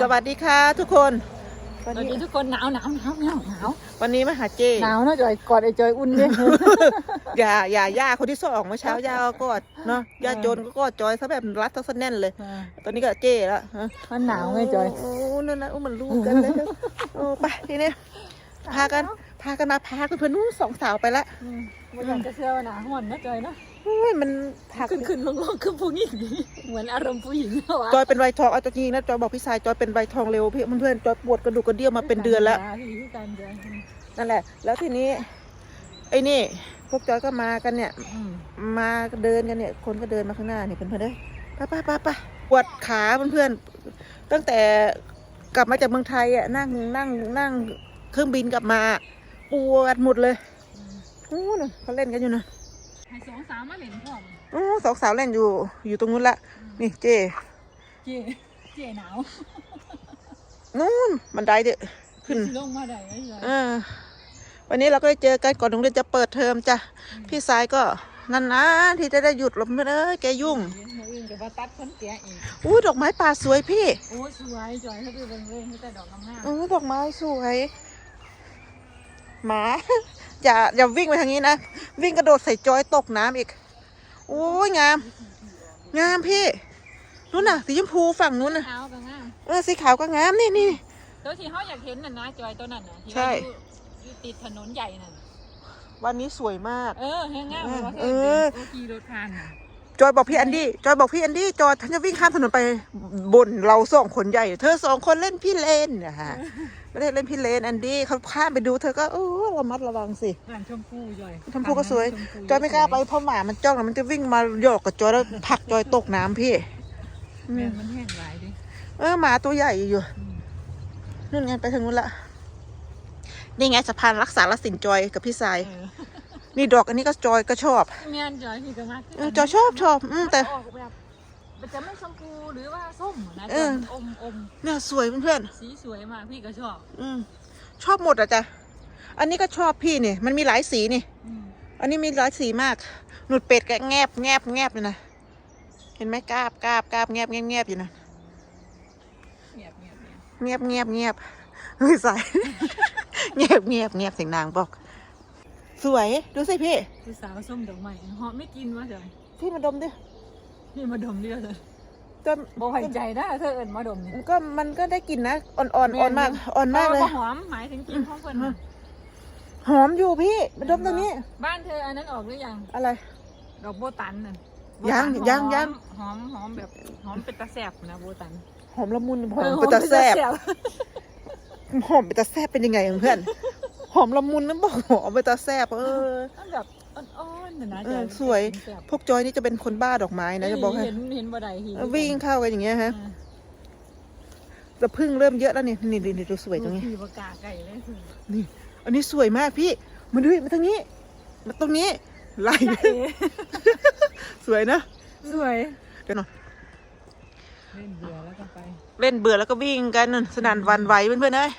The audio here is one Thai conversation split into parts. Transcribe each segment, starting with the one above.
สวัสดีค่ะทุกคนสวันวัสนี้ดีทุกคนหนาวหนาวหนาวหนาวหนาววันนี้มาหาเจหนาวนะจอยกอดไอ้จอยอุ่นดิอย่าอย่าย่าคนที่สองเมื่อเช้าย่าก็กอดเนาะย่าโจนก็กอดจอยซะแบบรัดซะแน่นเลย ตอนนี้ก็เจแล้วฮะมันหนาวไงจอยโอ้นั่นนะโอ้มันลูกกันเลยโอ้ไปทีนี้พากันพากันมาพากันเพื่อนนู้นสองสาวไปละมันอยากจะเชื่อว่าหนาวห่อนนะจอยนะ โอ้ยมันพาขึ้นขึ้นลงลงคือผู้หญิงเหมือนอารมณ์ผู้หญิงเหรอวะจอยเป็นไวทองเอาจริงๆนะจอยบอกพี่ชายจอยเป็นไวทองเร็วพี่เพื่อนๆจอยปวดกระดูกกระเดี่ยวมาเป็นเดือนแล้วพี่คือการจอยนั่นแหละ แล้วทีนี้ ไอ้นี่ พวกจอยก็มากันเนี่ยอืมมาเดินกันเนี่ย คนก็เดินมาข้างหน้าเนี่ยเพื่อนๆเด้ยไปไปไปไปปวดขาเพื่อนๆตั้งแต่กลับมาจากเมืองไทยอะนั่งนั่งนั่งเครื่องบินกลับมา ปวดหมดเลยโอ้น่ะเขาเล่นกันอยู่นะ ให้สองสาวมาเล่นพร้อมโอ้สองสาวเล่นอยู่ อยู่ตรงนู้นละ นี่เจ เจ๊เจ๊หนาวนู้นบันไดเด้อขึ้นสิลงมาได้ไหมจอยเออวันนี้เราก็ได้เจอกันก่อนโรงเรียนจะเปิดเทอมจ้ะพี่สายก็นานๆที่จะได้หยุดหลบไม่ได้แกยุ่งมืออื่นกับว่าตัดคนเตี้ยอีกอู้ดอกไม้ป่าสวยพี่โอ้ยสวยจอยเขาดูเบิ่งเลยมีแต่ดอกงามอู้ดอกไม้สวย หมา อย่าอย่าวิ่งไปทางนี้นะ วิ่งกระโดดใส่จอยตกน้ำอีก โอ้ยงาม งามพี่นู้นน่ะ สีชมพูฝั่งนู้นๆน่ะขาวก็งามเออสีขาวก็งามนี่นี่ตัวที่เขาอยากเห็นน่ะนะจอยตัวนั้นน่ะที่ใช่ว่าอยู่อยู่ติดถนนใหญ่น่ะวันนี้สวยมาก เออแห้งงามเพราะว่าเอเธออเป็นโอคีรถผ่านน่ะ จอยบอกพี่แอนดี้ จอยบอกพี่แอนดี้ จอยฉันจะวิ่งข้ามถนนไปบนเราสองคนใหญ่ เธอสองคนเล่นพี่เลนนะฮะไม่ได้เล่นพี่เลนแอนดี้เขาข้ามไปดูเธอก็เออระมัดระวังสิผ่านชมพูจอยชมพูก็สวยชพูจอยไม่กล้าไปเพราะหมามันจ้องแล้วมันจะวิ่งมาหยอกกับจอยแล้วผลักจอยตกน้ำพี่อืแม่มนมันแห้งหลายดิ เออหมาตัวใหญ่อยู่อืมนู่นไงไปทางนู้นละ นี่ไงสะพานรักษาลสินจอยกับพี่สายเออ นี่ดอกอันนี้ก็จอยก็ชอบแม่นจอยพี่ก็มากเออจอยชอบชอบอืมแต่ออกแบบมันจะไม่ชมพูหรือว่าส้มนะเออจะอมอมเนี่ยสวยเพื่อนสีสวยมากพี่ก็ชอบๆอืมชอบหมดอะจ้ะอันนี้ก็ชอบพี่นี่มันมีหลายสีนี่อืมอันนี้มีหลายสีมาก หนุดเป็ดก็แงบแงบแงบเลยนะเห็นไหมกราบกราบกราบแงบแงบแงบอยู่นะเงียบเงียบเงียบเงียบเงียบเงียบเฮ้ยสายเงียบเงียบเงียบเสียงนางบอก สวยดูสิพี่คือสาวส้มดอกไม้เหาะไม่กินวะจอยพี่มาดมดิพี่มาดมเดียวเลยจะบ่ไว้ใจนะเธอเอิญมาดมนี่ก็มันก็ได้กลิ่นนะอ่อนอ่อนอ่อนมากอ่อนมากเลยบ่หอมหมายถึงกลินของเพิ่นน่ะหอมอยู่พี่มาดมตรงนี้ บ้านเธออันนั้นออกหรือยังอะไรดอกโบตันน่ะยังโบตันยังหอมยังหอมหอมแบบหอมเป็นตาแสบนะโบตันหอมละมุนหอเอมอเป็นตาแซบหอมหอมเป็นตาแซบเป็นยังไงเพื่อน หอมละมุนนั่นบอกหอมเป็นตาแซบเออ มันแบบอ่อนๆน่ะนะเออจอยสวยแซ่บพวกจอยนี่จะเป็นคนบ้าดอกไม้นะจะบอกให้เห็นเห็นบ่ได้หิเออวิ่งเข้ากันอย่างเงี้ยฮะอ่าแต่พึ่งเริ่มเยอะแล้วนี่นี่นี่นี่ดูสวยตรงนี้ขี่ปากกาไก่เลยคือนี่ อันนี้สวยมากพี่มาดูมาทางนี้มาตรงนี้ไล่สวยนะสวยเดี๋ยวหน่อยเล่นเบื่อแล้วก็ไป เล่นเบื่อแล้วก็วิ่งกันนั่นสนั่นหวันไหวเพื่อนๆเอ้ย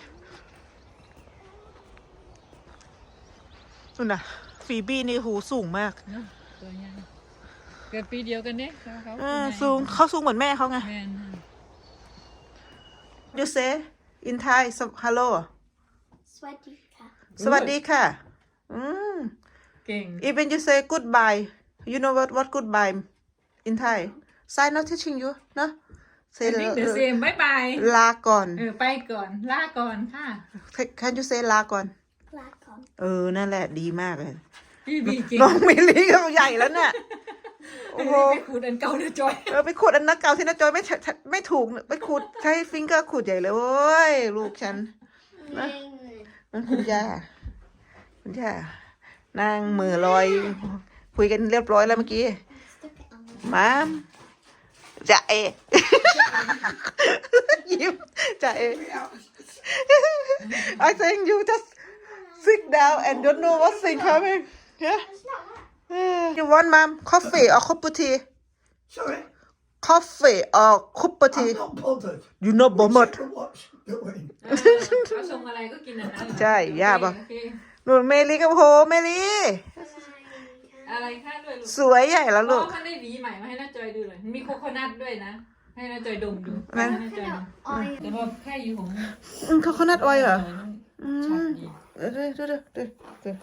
นู่นน่ะฟีบี้นี่หูสูงมากเนาะตัวใหญ่เกิดปีเดียวกันเนี่ยเขาเออสูงเขาสูงเหมือนแม่เขาไง แมน you say in Thai so- hello สวัสดีค่ะ สวัสดีค่ะ อืม เก่ง even you say goodbye you know what what goodbye in Thai Sai not teaching you เนอะ say เด็กเดอะเซมบายบายลาก่อน เออไปก่อน ลาก่อนค่ะ can you say ลาก่อนลาก่อน เออ นั่นแหละดีมากเลยพี่บีเก่งน้องมิลลี่ก็ใหญ่แล้วเนี่ยโอ้โหไปขูดอันเก่าเดือจอยเออไปขูดอันนักเก่าที่น้าจอยไม่ใช่ไม่ถูกไปขูดใช้ฟิงเกอร์ขูดใหญ่เลยโอ้ยลูกฉันเน่งนั่นคุณย่าคุณย่านั่งมือลอย คุยกันเรียบร้อยแล้วเมื่อกี้สติ๊กอันมามจะเอยิ้มจะเอ I think you just sit down and don't know what's thing coming yeah you want mom coffee or cup of tea Sorry, coffee or cup of tea I'm not bothered. you know bothered Whichever what's doing. เขาชงอะไรก็กินอันนั้นใช่ย่าบอก โอเคหนูเมลีก็โหเมลีอะไรค่ะด้วยลูกสวยใหญ่แล้วอ๋ลูอกมันได้หวีใหม่มาให้น้าจอยดูเลยมีโคโคนัทด้วยนะ ให้เราจอยดมดูนะ ให้จอยดม Oil. แต่ว่าแค่อยู่ของ อืมเขาเขานัดออยเหรอ อืชัดมดี เดี๋ยวเดี๋ยวเดี๋ยวเดี๋ยวเดี๋ยว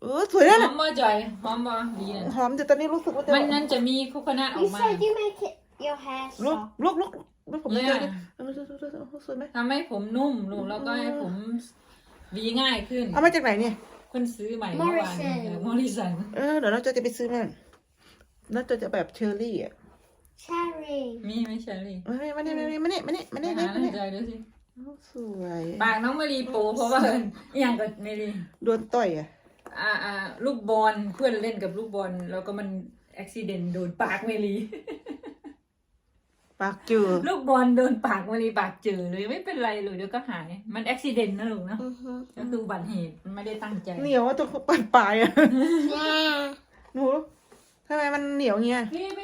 เออสวยแล้วหอนะมบ่จอยหอมบ่ดีนะหอมแต่ตอนนี้รู้สึกว่าจะมันนั่นจะมีคุกคณะออ You กมา said you make it your hair ลุก soft. ลุกลุกลุกผมไม่เจอดิเนี่ยเออเดี๋ยวเดี๋ยวเดี๋ยวเดี๋ยวสวยไหมทำให้ผมนุ่มลงแล้วก็ให้ผมหวีง่ายขึ้นเอามาจากไหนเนี่ยคนซื้อใหม่เมื่อวานมอริสันเออเดี๋ยวเราจะไปซื้อมันน่าจะจะแบบเชอร์รี่อะ Cherry. มีไหมเชอรี่เฮ้ยมาเนี่ยมาเนี่ยมาเนี่ยมาเนี่ยมาไปเนี่ยหามาเนี่ย จอยดูสิโอ้ สวยปากน้องมารีโปเพราะว่าอหย่างกับเมรีโดนต่อยอะอ่าอ่าลูกบอลเพื่อนเล่นกับลูกบอลแล้วก็มันอุบิเหตุโดนปากเมรีปากจืดลูกบอลโดนปากเมรีปากเจอเลยไม่เป็นไรเลยเดี๋ยวก็หายมันอุบิเหตุนะลูกนะก็คืออุบัติเหตุมันไม่ได้ตั้งใจเหนียวอะตรงปลายปลายอะ Yeah. หนูทำไมมันเหนียวเงี้ย พี่พี่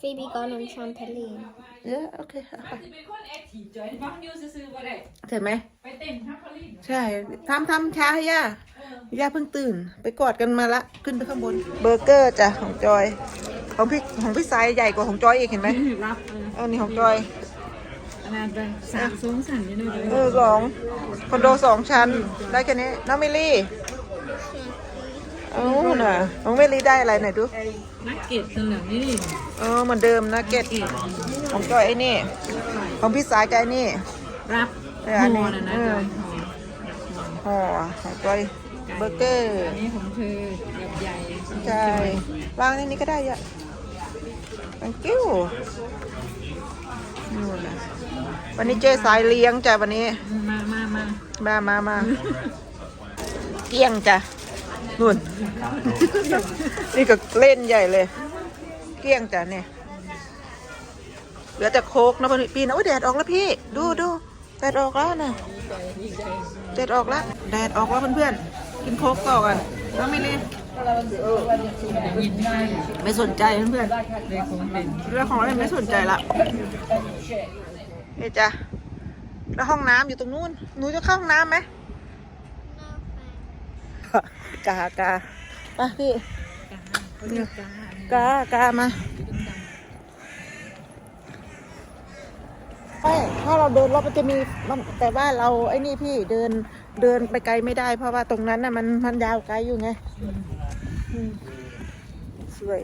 Phoebe gone on trampoline. เออโอเคค่ะอาจจะเป็นคนแอคทีฟจอยบ้างยูซื้อๆบ่ได้เห็นไหม ไปเต้นทัพพลินใช่ทำทำช้าให้ย่าย่าเพิ่งตื่น ไปกอดกันมาละ ขึ้นไปข้างบน เบอร์เกอร์จ้ะของจอย ของพี่ของพี่สายใหญ่กว่าของจอยอีกเห็นไหมรับเออเอานี่ของจอย ขนาดเป็นสามสูงสั่นอยังไงเลยเออสองคอนโดสองชั้น ได้แค่นี้ น้องเมลี่เอ้าน่ะน้องเมลี่ได้อะไรไหนดูนักเก็ตตัวเหลืองนี่ดิ เออเหมือนเดิมนะเกตของจอยไอ้นี่ ของพี่สายกับไอ้นี่ รับเอออันนี้ห่นะนะเออจอยห่อของจอยเบอร์เกอร์อันนี้ของเธอแบบใหญ่ใช่วางในนี้ก็ได้ยะ thank you นู่นนะวันนี้เจ๊สายเลี้ยงจ้ะวันนี้ มามามามามามาเกี้ยงจ้ะนู่น นี่ก็เล่นใหญ่เลย เกี้ยงจ้ะเนี่ยเหลือแต่โคกนะพี่นะโอ้ยแดดออกแล้วพี่ ดูดูแดดออกแล้วนะแดดออกแล้วแดดออกแล้วเพื่อนๆกินโคกต่อกันน้องไม่เล่นยินได้ไม่สนใจเพื่อนเลยคงเป็นๆเรื่องของเราไม่สนใจละนี่จ้ะแล้วห้องน้ำอยู่ตรงนู้นหนูจะเข้าห้องน้ำไหมกากาไปพี่ กากามาไม่ถ้าเราเดินรอบมันจะมีแต่ว่าเราไอ้นี่พี่เดินเดินไปไกลไม่ได้ เพราะว่าตรงนั้นน่ะมันมันยาวไกลอยู่ไงสวย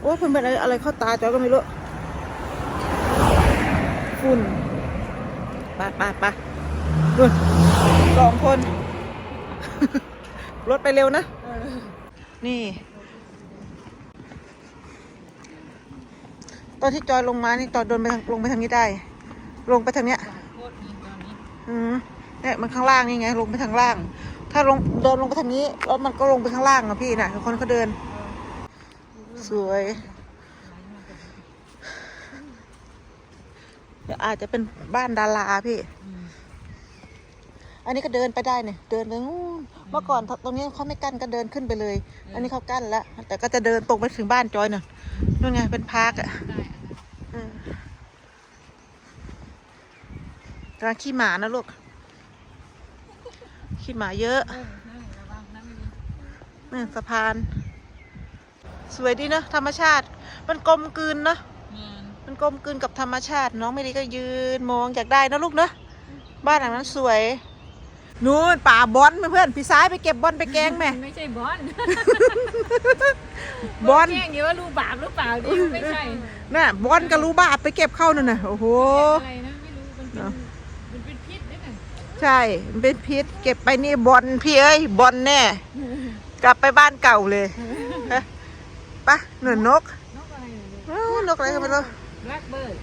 โอ้ยเพิ่นเป็นอะไรอะไรเข้าตาจอยก็ไม่รู้ฝุ่นไปไปไปนู่นสองคน รถไปเร็วนะ นี่ ตอนที่จอยลงมานี่จอยเดินไปทางลงไปทางนี้ได้ ลงไปทางเนี้ยอืมเนี่ยมันข้างล่างนี่ไง ลงไปทางล่าง ถ้าลงเดินลงไปทางนี้แล้วมันก็ลงไปข้างล่างอะพี่นะคนเขาเดิน สวยเดี๋ยวอาจจะเป็นบ้านดาราพี่ อันนี้ก็เดินไปได้เนี่ยเดินไปนู่นเมื่อก่อนตรงนี้เขาไม่กั้นก็เดินขึ้นไปเลย อันนี้เขากั้นแล้วแต่ก็จะเดินตรงไปถึงบ้านจอยน่ะนู่นไงเป็นพาร์คอะได้อืมกำลังขี้หมานะลูก ขี้หมาเยอะเออนั่งระวังนะไม่มีนี่สะพาน สวยดีนะธรรมชาติ มันกลมกลืนนะงานมันกลมกลืนกับธรรมชาติ น้องไม่ดีก็ยืนมองอยากได้นะลูกนะบ้านหลังนั้นสวย นู่นป่าบอนเพื่อนๆพี่ซ้ายไปเก็บบอลไปแกงแม่ไม่ใช่บอลบอลแกล้งอยู่ว่าลูกบาปหรือเปล่าดิไม่ใช่น่ะบอลกับรู้บาปไปเก็บเข้านั่นน่ะโอ้โหอะไรนะไม่รู้มันเป็นเนอะมันเป็นพิษด้วยนะใช่มันเป็นพิษเก็บไปนี่บอลพี่เอ้ยบอลแน่ กลับไปบ้านเก่าเลยฮะไปะหนุนนกนกอะไรเนี่ยอ้าวนกอะไรกันไม่รู้แบล็คเบิร์ด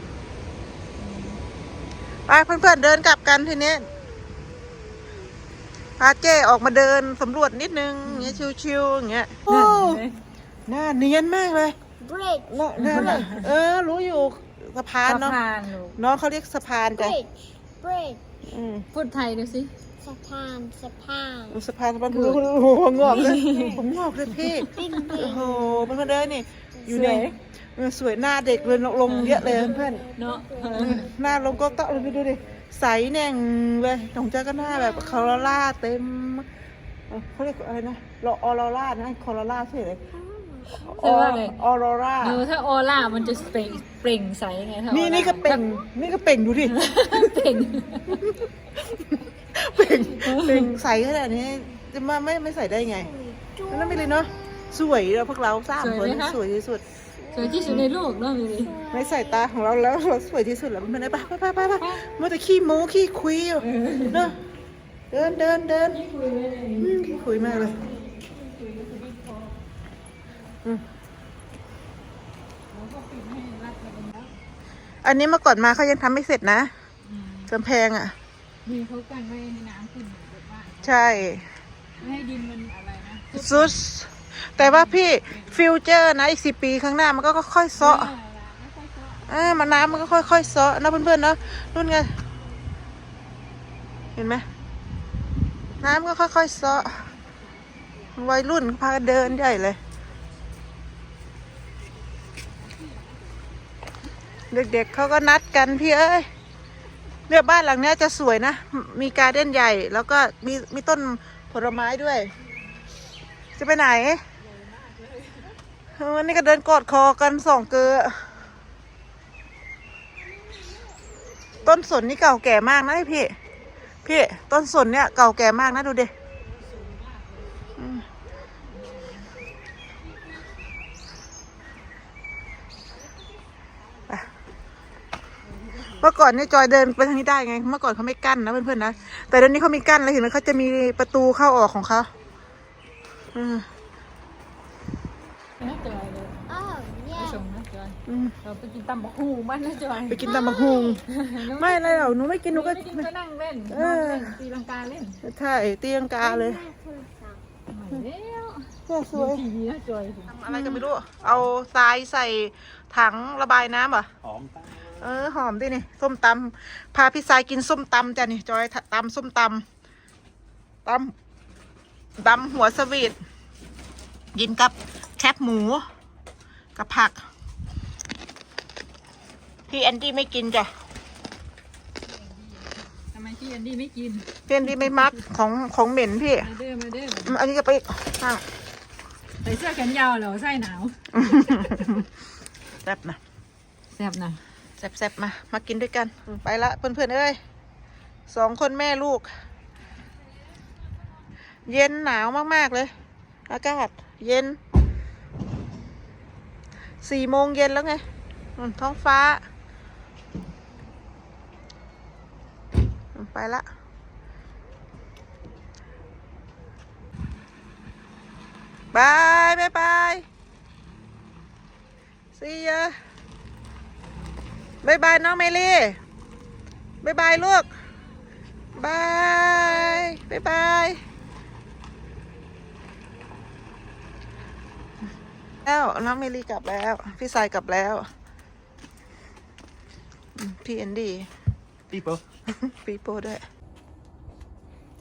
ไปเพื่อนๆเดินกลับกันทีนี้ พาเจ้ออกมาเดินสำรวจนิดนึงอย่างเงี้ยชิวๆอย่างเงี้ยโอ้หน้าเนียนมากเลย Bridge. เนาะนั่นน่ะเออ รู้อยู่สะพานสะเนาะพานลูกน้องเขาเรียกสะพานจ้ะ Bridge. Bridge. อืมพูดไทยดูสิ Sapan. Sapan. สะพานสะพานโอ้โหหัวงอกเลยผมงอกเลยพี่ Big โอ้ big. โหมันก็เดินนี่อยู่ในเออสวยหน้าเด็กเลยลงลงเยอะเลยเพื่อนเนาะหน้าลงก็เตาเลยไปดูดิ ใสแน่งเลยของเจ้าก็หน้าแบบคอร์ล่าเต็มเอ่อเขาเรียกอะไรนะลอออโรล่านะคอร์ล่าใช่ไหมเรียกว่าอะไรออโรราเออถ้าออร่ามันจะเปล่งเปล่งใสไงถ้านี่ออร่านี่ก็เป่งนี่ก็เป่งดูดิ เปล่ง เป่งเป่งใสขนาดนี้จะมาไม่ไม่ใส่ได้ไงนั่นไม่เลยเนาะสวยเราพวกเราสามคนสวยที่สุด สวยที่สุดในโลกเนาะมิลลี่ในสายตาของเราแล้วเราสวยที่สุดแล้วมันไปไปไปไปไปมัวแต่ขี้โม้ขี้คุยอยู่เนาะเดินเดินเดินอืมขี้คุยมากเลยอืมอันนี้เมื่อก่อนมาเขายังทำไม่เสร็จนะกำแพงอะ มีเขากันไว้ให้น้ำขึ้นบนบ้านใช่ ไม่ให้ดินมันอะไรนะซุส แต่ว่าพี่ฟิวเจอร์นะอีกสิปีข้างหน้ามันก็ค่อยๆเซาะเออมันน้ำมันก็ค่อยๆเซาะนะเพื่อนๆเนาะนู่นไงเห็นไหมน้ำก็ค่อยๆเซาะวัยรุ่นพากันเดินใหญ่เลย เด็กๆเขาก็นัดกันพี่เอ้ยเนี่ยบ้านหลังนี้จะสวยนะ มีการเด่นใหญ่ แล้วก็มีมีต้นผลไม้ด้วย จะไปไหนเออนี่ก็เดินกอดคอกันสองเกลือ ต้นสนนี่เก่าแก่มากนะพี่ พี่ ต้นสนเนี่ยเก่าแก่มากนะดูดิเมื่อก่อนเนี่ยจอยเดินไปทางนี้ได้ไง เมื่อก่อนเขาไม่กั้นนะเพื่อนๆนะ แต่เดี๋ยวนี้เขามีกั้นแล้วเห็นไหมเขาจะมีประตูเข้าออกของเขา อืมน่าจอยเลย Oh, ไป yeah. ส่งนะจอย อืมเราไปกินตำบักหูบ้านนะจอยไปกินตำบักฮุงไม่อะไรหรอกหนูไม่กินหนูก็ ไม่กินก็นั่งเล่นเออนอนเล่นตีลังกาเล่นใช่เตียงกาเลยไม่แล้วเนี่ยสดูวยทีวีนะจอยทำอะไรกันไม่รู้ เอาทรายใส่ถังระบายน้ำเหรอ หอมเออ หอมดินี่ ส้มตำพาพี่ทรายกินส้มตำจ้ะนี่ จอยตำส้มตำตำ ตำหัวสวีทกินกับแคบหมู กับผัก พี่แอนดี้ไม่กินจ้ะทำไมพี่แอนดี้ไม่กินพี่แอนดี้ไม่มักของของเหม็นพี่มาเด้อมาเด้ออืมอันนี้จะไปอีกอะใส่เสื้อแขนยาวเหรอใส่หนาวแซ่บนะแซ่บนะแซ่บๆมา มากินด้วยกัน ไปละเพื่อนๆเอ้ยสองคนแม่ลูก เย็นหนาวมาก ๆ เลย อากาศ เย็น สี่โมงเย็นแล้วไงท้องฟ้า ไปละบายบายบาย see ya บายบายน้องเมลี่บายบายลูกบายบายบาย แล้วน้องเมลี่กลับแล้ว พี่สายกลับแล้วอืมพี่แอนดี้ people ปีโป้ด้วย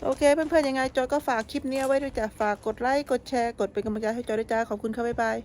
โอเคเพื่อนๆยังไงจอยก็ฝากคลิปนี้เอาไว้ด้วยจ้ะฝากกดไลค์กดแชร์กดเป็นกำลังใจให้จอยด้วยจ้าขอบคุณค่ะบ๊ายบาย